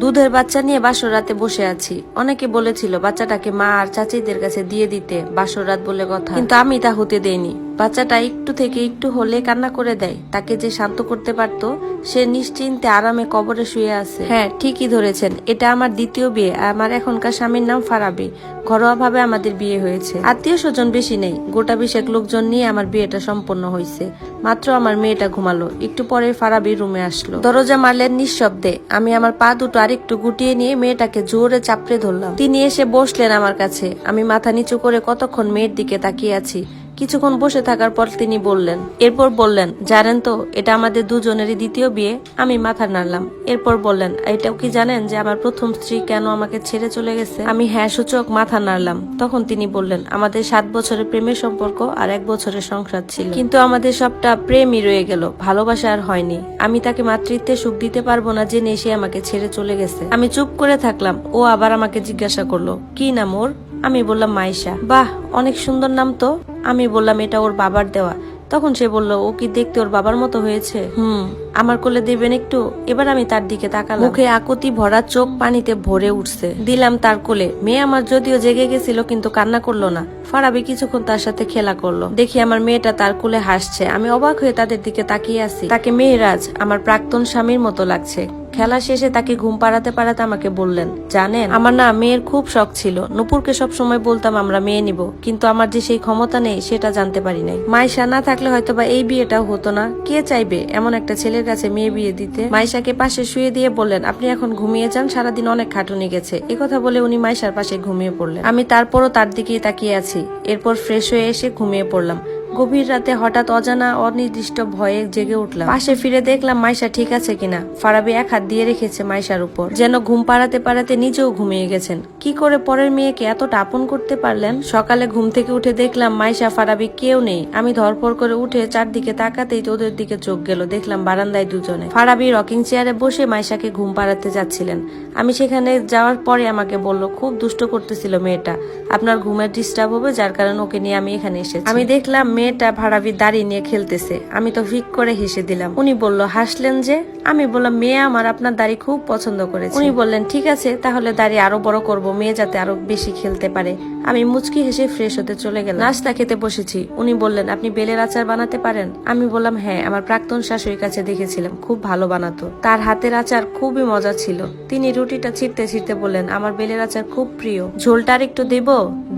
দুধের বাচ্চা নিয়ে বাসর রাতে বসে আছি। অনেকে বলেছিল, বাচ্চাটাকে মা আর চাচিদের কাছে দিয়ে দিতে বাসর রাত বলে কথা। কিন্তু আমি তা হতে দেইনি। বাচ্চাটা একটু থেকে একটু হলে কান্না করে দেয়। তাকে যে শান্ত করতে পারতো, সে নিশ্চিন্তে আরামে কবরে শুয়ে আছে। হ্যাঁ ঠিকই ধরেছেন, এটা আমার দ্বিতীয় বিয়ে, আমার এখনকার স্বামীর নাম ফারাবি। ঘরোয়া ভাবে আমাদের বিয়ে হয়েছে। আত্মীয় স্বজন বেশি নেই, গোটা বিশেক লোকজন নিয়ে আমার বিয়েটা সম্পন্ন হয়েছে। মাত্র আমার মেয়েটা ঘুমালো, একটু পরে ফারাবি রুমে আসলো। দরজা মারলেন নিঃশব্দে, আমি আমার পা দুটো আরেকটু গুটিয়ে নিয়ে মেয়েটাকে জোরে চাপড়ে ধরলাম। তিনি এসে বসলেন আমার কাছে, আমি মাথা নিচু করে কতক্ষণ মেয়ের দিকে তাকিয়ে আছি কিছুক্ষণ বসে থাকার পর তিনি বললেন, এরপর বললেন, জানেন তো, এটা আমাদের দুজনেরই দ্বিতীয় বিয়ে, আমি মাথা নাড়লাম। এরপর বললেন, এটাও কি জানেন যে আমার প্রথম স্ত্রী কেন আমাকে ছেড়ে চলে গেছে? আমি হ্যাঁ সূচক মাথা নাড়লাম। তখন তিনি বললেন, আমাদের সাত বছরের প্রেমের সম্পর্ক আর এক বছরের সংসার ছিল। কিন্তু আমাদের সবটা প্রেমই রয়ে গেল, ভালোবাসা আর হয়নি। আমি তাকে মাতৃত্বে সুখ দিতে পারব না জেনে সে আমাকে ছেড়ে চলে গেছে। আমি চুপ করে থাকলাম, ও আবার আমাকে জিজ্ঞাসা করল, কি নাম ওর আমি বললাম মাইশা বাহ অনেক সুন্দর নাম তো। আমি বললাম এটা ওর বাবার দেওয়া। তখন সে বলল ও কি দেখতে ওর বাবার মতো হয়েছে? হুম আমার কোলে দিবেন একটু? এবার আমি তার দিকে তাকালাম। মুখে আকুতি ভরা চোখ পানিতে ভরে উঠছে। দিলাম তার কোলে। মেয়ে আমার যদিও জেগে গেছিল কিন্তু কান্না করল না। ফারাবি কিছুক্ষণ তার সাথে খেলা করল। দেখি আমার মেয়েটা তার কোলে হাসছে। আমি অবাক হয়ে তাদের দিকে তাকিয়ে আছি। তাকে মেয়েরাজ আমার প্রাক্তন স্বামীর মতো লাগছে। খেলা শেষে তাকে ঘুম পাড়াতে পাড়াতে আমাকে বললেন, জানেন, আমার না মেয়ের খুব শখ ছিল। নুপুরকে সব সময় বলতাম আমরা মেয়ে নিব, কিন্তু আমার যে সেই ক্ষমতা নেই, সেটা জানতে পারি নাই। মাইশা না থাকলে হয়তো বা এই বিয়েটাও হতো না। কে চাইবে এমন একটা ছেলের কাছে মেয়ে বিয়ে দিতে? মাইশাকে পাশে শুয়ে দিয়ে বললেন, আপনি এখন ঘুমিয়ে যান, সারাদিন অনেক খাটুনি গেছে। কথা বলে উনি মাইশার পাশে ঘুমিয়ে পড়লেন। আমি তারপরও তার দিকেই তাকিয়ে আছি। এরপর ফ্রেশ হয়ে এসে ঘুমিয়ে পড়লাম। গভীর রাতে হঠাৎ অজানা, অনির্দিষ্ট ভয়ে জেগে উঠলাম। পাশে ফিরে দেখলাম মাইশা ঠিক আছে কিনা। ফারাবি এক হাত দিয়ে রেখেছে মাইশার উপর। যেন ঘুম পাড়াতে পাড়াতে নিজেও ঘুমিয়ে গেছেন। কি করে পরের মেয়েকে এতটা আপন করতে পারলেন? সকালে ঘুম থেকে উঠে দেখলাম মাইশা, ফারাবি কেউ নেই। আমি ধরপর করে উঠে চারদিকে তাকাতেই ওদের দিকে চোখ গেল। দেখলাম বারান্দায় দুজনে। ফারাবি রকিং চেয়ারে বসে মাইশাকে ঘুম পাড়াতে যাচ্ছিলেন। আমি সেখানে যাওয়ার পরে আমাকে বলল, খুব দুষ্ট করতেছিল মেয়েটা। আপনার ঘুমের ডিস্টার্ব হবে, যার কারণে ওকে নিয়ে আমি এখানে এসেছি। আমি দেখলাম মেয়েটা ভাড়াবি দাড়ি নিয়ে খেলতেছে। আমি তো ফিক করে হেসে দিলাম। উনি বলল, হাসলেন যে? আমি বললাম, মেয়ে আমার আপনার দাড়ি খুব পছন্দ করেছে। উনি বললেন, ঠিক আছে, তাহলে দাড়ি আরও বড় করব, মেয়ে যাতে আরও বেশি খেলতে পারে। আমি মুচকি হেসে ফ্রেশ হতে চলে গেলাম। নাস্তা খেতে বসেছি। উনি বললেন, আপনি বেলের আচার বানাতে পারেন? আমি বললাম হ্যাঁ আমার প্রাক্তন শাশুড়ির কাছে দেখেছিলাম, খুব ভালো বানাতো। তার হাতের আচার খুবই মজা ছিল। তিনি রুটিটা ছিটতে ছিটতে বললেন, আমার বেলের আচার খুব প্রিয়। ঝোলটা আর একটু দেব?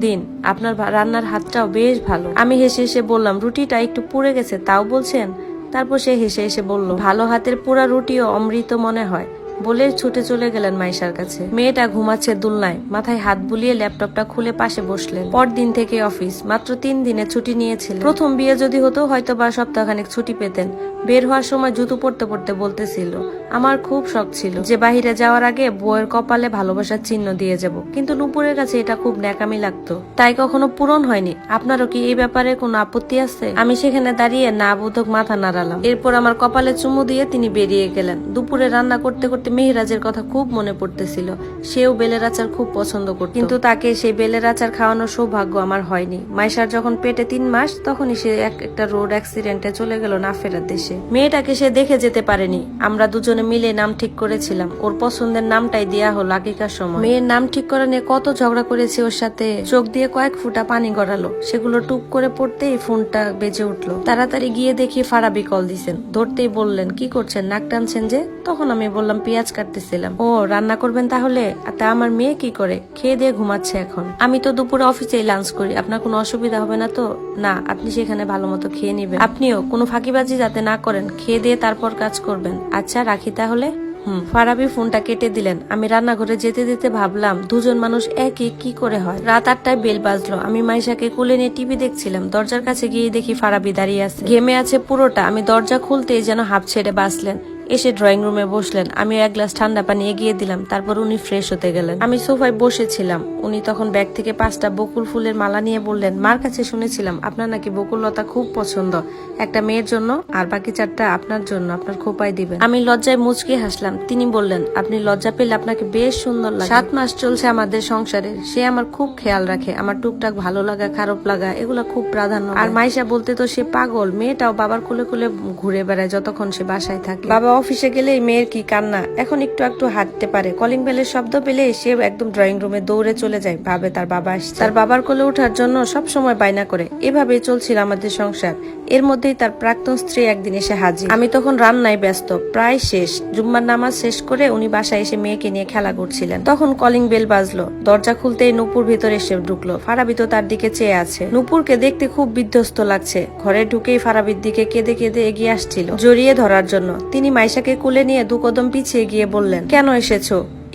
দিন। আপনার রান্নার হাতটাও বেশ ভালো। আমি হেসে হেসে বললাম, রুটিটা একটু পুড়ে গেছে, তাও বলছেন? তারপর সে হেসে হেসে বলল, ভালো হাতের পোড়া রুটিও অমৃত মনে হয়। বলে ছুটে চলে গেলেন মাইশার কাছে। মেয়েটা ঘুমাচ্ছে দুলনায়, মাথায় হাত বুলিয়ে ল্যাপটপটা খুলে পাশে বসলেন। পরদিন থেকে অফিস, মাত্র তিন দিনে ছুটি নিয়েছিলেন। প্রথম বিয়ে যদি হতো হয়তো বা সপ্তাহখানেক ছুটি পেতেন। বের হওয়ার সময় জুতো পড়তে পড়তে বলতেছিল, আমার খুব শখ ছিল যে বাহিরে যাওয়ার আগে বউয়ের কপালে ভালোবাসার চিহ্ন দিয়ে যাব। কিন্তু নুপুরের কাছে এটা খুব ন্যাকামি লাগতো। তাই কখনো পূরণ হয়নি। আপনারও কি এই ব্যাপারে কোনো আপত্তি আছে? আমি সেখানে দাঁড়িয়ে না বোধক মাথা নাড়ালাম। এরপর আমার কপালে চুমু দিয়ে তিনি বেরিয়ে গেলেন। দুপুরে রান্না করতে করতে মেহরাজের কথা খুব মনে পড়তেছিল। সেও বেলের আচার খুব পছন্দ করত। কিন্তু তাকে সেই বেলের আচার খাওয়ানোর সৌভাগ্য আমার হয়নি। মাইশার যখন পেটে তিন মাস, তখনই সে এক একটা রোড অ্যাক্সিডেন্টে চলে গেল না ফেরার দেশে। মেয়েটাকে সে দেখে যেতে পারেনি। আমরা দুজনে মিলে নাম ঠিক করেছিলাম। ওর পছন্দের নামটাই দেয়া হলো আগেকার সময়। মেয়ের নাম ঠিক করা নিয়ে কত ঝগড়া করেছি ওর সাথে। চোখ দিয়ে কয়েক ফুটা পানি গড়ালো। সেগুলো টুক করে পড়তেই ফোনটা বেজে উঠল। তাড়াতাড়ি গিয়ে দেখি ফারাবি কল দিছেন। ধরতেই বললেন, কি করছেন? নাক টানছেন যে? তখন আমি বললাম, পেঁয়াজ কাটতেছিলাম। ও, রান্না করবেন তাহলে? তা আমার মেয়ে কি করে? খেয়ে দিয়ে ঘুমাচ্ছে এখন। আমি তো দুপুরে অফিসেই লাঞ্চ করি। আপনার কোনো অসুবিধা হবে না তো? না, আপনি সেখানে ভালো মতো খেয়ে নিবেন। আপনিও কোনো ফাঁকিবাজি যাতে না করেন খেয়ে দিয়ে তারপর কাজ করবেন। আচ্ছা রাখি তাহলে? হুম। ফারাবি ফোনটা কেটে দিলেন। আমি রান্নাঘরে যেতে যেতে ভাবলাম দুজন মানুষ একে কি করে হয়? রাত আটটায় বেল বাজলো। আমি মাইশাকে কুলে নিয়ে টিভি দেখছিলাম। দরজার কাছে গিয়ে দেখি ফারাবি দাঁড়িয়ে আছে। ঘেমে আছে পুরোটা। আমি দরজা খুলতেই যেন হাফ ছেড়ে বাঁচলেন। এসে ড্রয়িং রুমে বসলেন। আমি এক গ্লাস ঠান্ডা পানি এগিয়ে দিলাম, তারপর উনি ফ্রেশ হতে গেলেন। আমি সোফায় বসেছিলাম। উনি তখন ব্যাগ থেকে পাঁচটা বকুল ফুলের মালা নিয়ে বললেন, মার কাছে শুনেছিলাম, আপনার নাকি বকুললতা খুব পছন্দ। একটা মেয়ের জন্য আর বাকি চারটা আপনার জন্য, আপনার খোপায় দিবেন। আমি লজ্জায় মুচকে হাসলাম। তিনি বললেন, আপনি লজ্জা পেলে আপনাকে বেশ সুন্দর লাগে। সাত মাস চলছে আমাদের সংসারে। সে আমার খুব খেয়াল রাখে। আমার টুকটাক ভালো লাগা, খারাপ লাগা, এগুলা খুব প্রাধান্য আর মাইশা বলতে তো সে পাগল। মেয়েটাও বাবার কোলে কোলে ঘুরে বেড়ায় যতক্ষণ সে বাসায় থাকে। বাবা অফিসে গেলে এই মেয়ের কি কান্না? এখন একটু একটু হাঁটতে পারে। কলিং বেলের শব্দ পেলে সে একদম ড্রয়িং রুমে দৌড়ে চলে যায়, ভাবে তার বাবা আসছে। তার বাবার কোলে ওঠার জন্য সব সময় বায়না করে। এভাবে চলছিল আমাদের সংসার। এর মধ্যেই তার প্রাক্তন স্ত্রী একদিন এসে হাজির। আমি তখন রান্নায় ব্যস্ত, প্রায় শেষ। জুম্মার নামাজ শেষ করে উনি বাসায় এসে মেয়েকে নিয়ে খেলা করছিলেন। তখন কলিং বেল বাজলো। দরজা খুলতেই নুপুর ভিতরে এসে ঢুকলো। ফারাবি তো তার দিকে চেয়ে আছে। নুপুরকে দেখতে খুব বিধ্বস্ত লাগছে। ঘরে ঢুকেই ফারাবির দিকে কেঁদে কেঁদে এগিয়ে আসছিল। জড়িয়ে ধরার জন্য তিনি মাইশাকে কুলে নিয়ে দু কদম পিছিয়ে গিয়ে বললেন, কেন এসেছ?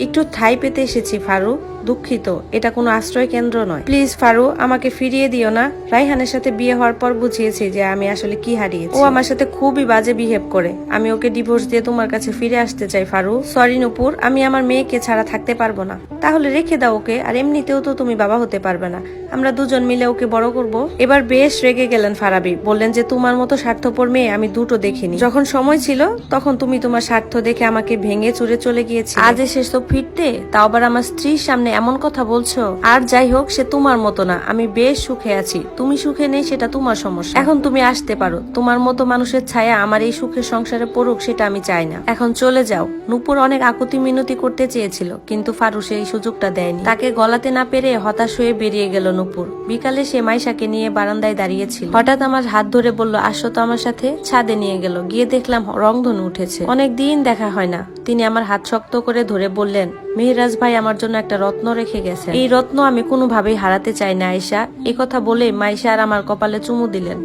একটু ঠাই পেতে এসেছি ফারু দুঃখিত, এটা কোনো আশ্রয় কেন্দ্র নয়। প্লিজ ফারু আমাকে ফিরিয়ে দিও না। রাইহানের সাথে বিয়ে হওয়ার পর বুঝিয়েছি যে আমি আসলে কি হারিয়েছি। ও আমার সাথে খুবই বাজে বিহেভ করে। আমি ওকে ডিভোর্স দিয়ে তোমার কাছে ফিরে আসতে চাই ফারু সরি নুপুর, আমি আমার মেয়েকে ছাড়া থাকতে পারব না। তাহলে রেখে দাও ওকে, আর এমনিতেও তো তুমি বাবা হতে পারবে না। আমরা দুজন মিলে ওকে বড় করব। এবার বেশ রেগে গেলেন ফারাবি। বললেন যে, তোমার মতো স্বার্থপর মেয়ে আমি দুটো দেখিনি। যখন সময় ছিল, তখন তুমি তোমার স্বার্থ দেখে আমাকে ভেঙে চুরে চলে গিয়েছি আজ এসে তো ফিরতে, তাও আবার আমার স্ত্রীর সামনে এমন কথা বলছো? আর যাই হোক, সে তোমার মতো না। আমি বেশ সুখে আছি। তুমি সুখে নেই, সেটা তোমার সমস্যা। এখন তুমি আসতে পারো। তোমার মতো মানুষের ছায়া আমার এই সুখের সংসারে পড়ুক, সেটা আমি চাই না। এখন চলে যাও। নুপুর অনেক আকুতি মিনতি করতে চেয়েছিল, কিন্তু ফারু সেই সুযোগটা দেয়নি। তাকে গলাতে না পেরে হতাশ হয়ে বেরিয়ে গেল নুপুর। বিকালে সে মাইশাকে নিয়ে বারান্দায় দাঁড়িয়েছিল। হঠাৎ আমার হাত ধরে বলল, আসো তো আমার সাথে। ছাদে নিয়ে গেল। গিয়ে দেখলাম রংধনু উঠেছে। অনেক দিন দেখা হয় না। তিনি আমার হাত শক্ত করে ধরে বললেন, মেহরাজ ভাই, আমার জন্য একটা রত্ন রেখে গেছেন এই রত্ন আমি কোনোভাবেই হারাতে চাই না আয়সা কথা বলে মাইশা আর আমার কপালে চুমু দিলেন।